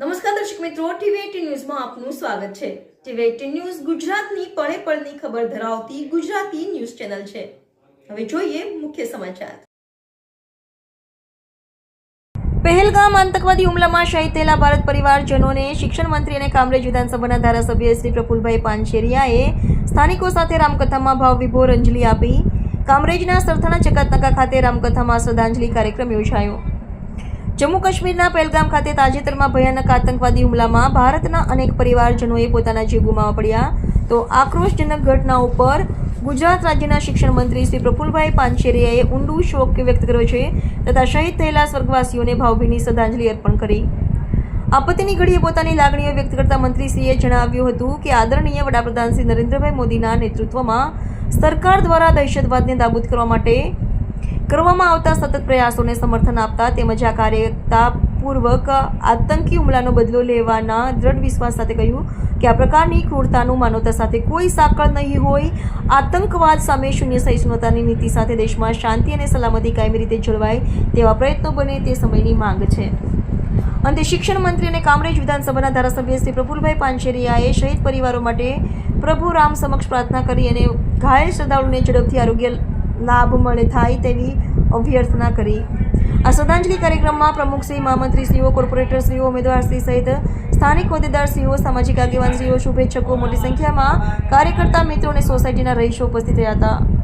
નમસ્કાર દર્શક મિત્રો ટીવી ન્યૂઝમાં આપનું સ્વાગત છે. ટીવી એટીન ન્યૂઝ ગુજરાતની પળે પળની ખબર ધરાવતી ગુજરાતી ન્યૂઝ ચેનલ છે. હવે જોઈએ મુખ્ય સમાચાર. પહેલગામ આતંકવાદી હુમલામાં શહીદ થયેલા ભારત પરિવારજનોને શિક્ષણ મંત્રી અને કામરેજ વિધાનસભાના ધારાસભ્ય શ્રી પ્રફુલભાઈ પાનશેરિયાએ સ્થાનિકો સાથે રામકથામાં ભાવવિભોર અંજલિ આપી કામરેજના સરથાણા ચકાતનકા ખાતે રામકથામાં શ્રદ્ધાંજલિ કાર્યક્રમ યોજાયો. જમ્મુ કાશ્મીરના પહેલગામ ખાતે તાજેતરમાં ભયાનક આતંકવાદી હુમલામાં ભારતના અનેક પરિવારજનોએ પોતાના જીવ ગુમાવવા પડ્યા. તો આક્રોશજનક ઘટના ઉપર ગુજરાત રાજ્યના શિક્ષણ મંત્રી શ્રી પ્રફુલભાઈ પાનશેરિયાએ ઊંડું શોક વ્યક્ત કર્યો છે તથા શહીદ થયેલા સ્વર્ગવાસીઓને ભાવભીની શ્રદ્ધાંજલિ અર્પણ કરી. આપત્તિની ઘડીએ પોતાની લાગણીઓ વ્યક્ત કરતા મંત્રીશ્રીએ જણાવ્યું હતું કે આદરણીય વડાપ્રધાન શ્રી નરેન્દ્રભાઈ મોદીના નેતૃત્વમાં સરકાર દ્વારા દહેશતવાદને નાબૂદ કરવા માટે કરવામાં આવતા સતત પ્રયાસોને સમર્થન આપતા તેમજ આ કાર્યતાપૂર્વક આતંકી હુમલાનો બદલો લેવાના દ્રઢ વિશ્વાસ સાથે કહ્યું કે આ પ્રકારની ક્રૂરતાનું માનવતા સાથે કોઈ સાંકળ નહીં હોય. આતંકવાદ સામે શૂન્ય સહિષ્ણુતાની નીતિ સાથે દેશમાં શાંતિ અને સલામતી કાયમી રીતે જળવાય તેવા પ્રયત્નો બને તે સમયની માંગ છે. અંતે શિક્ષણ મંત્રી અને કામરેજ વિધાનસભાના ધારાસભ્ય શ્રી પ્રફુલભાઈ પાનશેરિયાએ શહીદ પરિવારો માટે પ્રભુ રામ સમક્ષ પ્રાર્થના કરી અને ઘાયલ શ્રદ્ધાળુને ઝડપથી આરોગ્ય લાભ મળે થાય તેવી અભ્યર્થના કરી. આ શ્રદ્ધાંજલિ કાર્યક્રમમાં પ્રમુખશ્રી મહામંત્રીશ્રીઓ કોર્પોરેટરશ્રીઓ ઉમેદવારશ્રી સહિત સ્થાનિક હોદ્દેદારશ્રીઓ સામાજિક આગેવાનશ્રીઓ શુભેચ્છકો મોટી સંખ્યામાં કાર્યકર્તા મિત્રો અને સોસાયટીના રહીશો ઉપસ્થિત રહ્યા હતા.